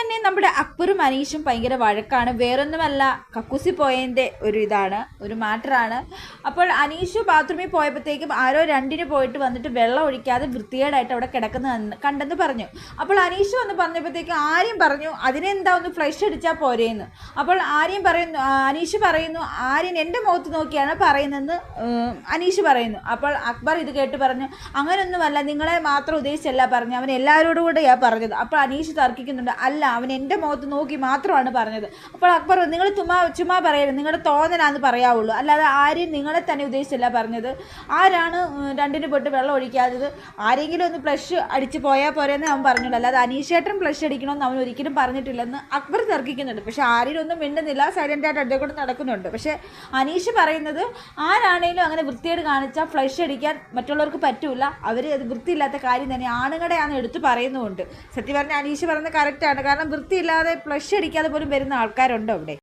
തന്നെ നമ്മുടെ അക്ബറും അനീഷും ഭയങ്കര വഴക്കാണ്. വേറൊന്നുമല്ല കക്കൂസി പോയതിന്റെ ഒരു ഇതാണ് ഒരു മാറ്ററാണ്. അപ്പോൾ അനീഷ് ബാത്റൂമിൽ പോയപ്പോഴത്തേക്കും ആരോ രണ്ടിന് പോയിട്ട് വന്നിട്ട് വെള്ളം ഒഴിക്കാതെ വൃത്തികേടായിട്ട് അവിടെ കിടക്കുന്ന കണ്ടെന്ന് പറഞ്ഞു. അപ്പോൾ അനീഷ് വന്ന് പറഞ്ഞപ്പോഴത്തേക്കും ആര്യം പറഞ്ഞു അതിനെന്താ ഒന്ന് ഫ്ലഷ് അടിച്ചാൽ പോരേന്ന്? അപ്പോൾ ആര്യം പറയുന്നു അനീഷ് പറയുന്നു ആര്യൻ എന്റെ മുഖത്ത് നോക്കിയാണ് പറയുന്നതെന്ന് അനീഷ് പറയുന്നു. അപ്പോൾ അക്ബർ ഇത് കേട്ട് പറഞ്ഞു അങ്ങനെയൊന്നുമല്ല നിങ്ങളെ മാത്രം ഉദ്ദേശിച്ചല്ല പറഞ്ഞു അവൻ എല്ലാവരോടും കൂടെയാണ് പറഞ്ഞത്. അപ്പോൾ അനീഷ് തർക്കിക്കുന്നുണ്ട് അല്ല അവൻ എന്റെ മുഖത്ത് നോക്കി മാത്രമാണ് പറഞ്ഞത്. അപ്പോൾ അക്ബർ നിങ്ങൾ ചുമ്മാ ചുമ്മാ പറയരുത്. നിങ്ങളുടെ തോന്നലാന്ന് പറയാവുള്ളൂ. അല്ലാതെ ആരെയും നിങ്ങളെ തന്നെ ഉദ്ദേശിച്ചല്ല പറഞ്ഞത്. ആരാണ് രണ്ടിന് പൊട്ട് വെള്ളം ഒഴിക്കാത്തത്? ആരെങ്കിലും ഒന്ന് പ്ലഷ് അടിച്ച് പോയാൽ പോരെന്ന് അവൻ പറഞ്ഞുള്ളൂ അല്ലാതെ അനീഷേട്ടൻ പ്ലഷ് അടിക്കണമെന്ന് അവൻ ഒരിക്കലും പറഞ്ഞിട്ടില്ലെന്ന് അക്ബർ തർക്കിക്കുന്നുണ്ട്. പക്ഷേ ആരിലൊന്നും മിണ്ടുന്നില്ല. സൈലന്റായിട്ട് ആയിട്ട് കൂടെ നടക്കുന്നുണ്ട്. പക്ഷേ അനീഷ് പറയുന്നത് ആരാണേലും അങ്ങനെ വൃത്തിയേട് കാണിച്ചാൽ ഫ്ലഷ് അടിക്കാൻ മറ്റുള്ളവർക്ക് പറ്റൂല. അവർ അത് വൃത്തിയില്ലാത്ത കാര്യം തന്നെ ആണുങ്ങളെയാണ് എടുത്തു പറയുന്നുമുണ്ട്. സത്യം പറഞ്ഞാൽ അനീഷ് പറയുന്നത് കറക്റ്റാണ് കാരണം വൃത്തിയില്ലാതെ ഫ്ലഷ് അടിക്കാതെ പോലും വരുന്ന ആൾക്കാരുണ്ടോ അവിടെ?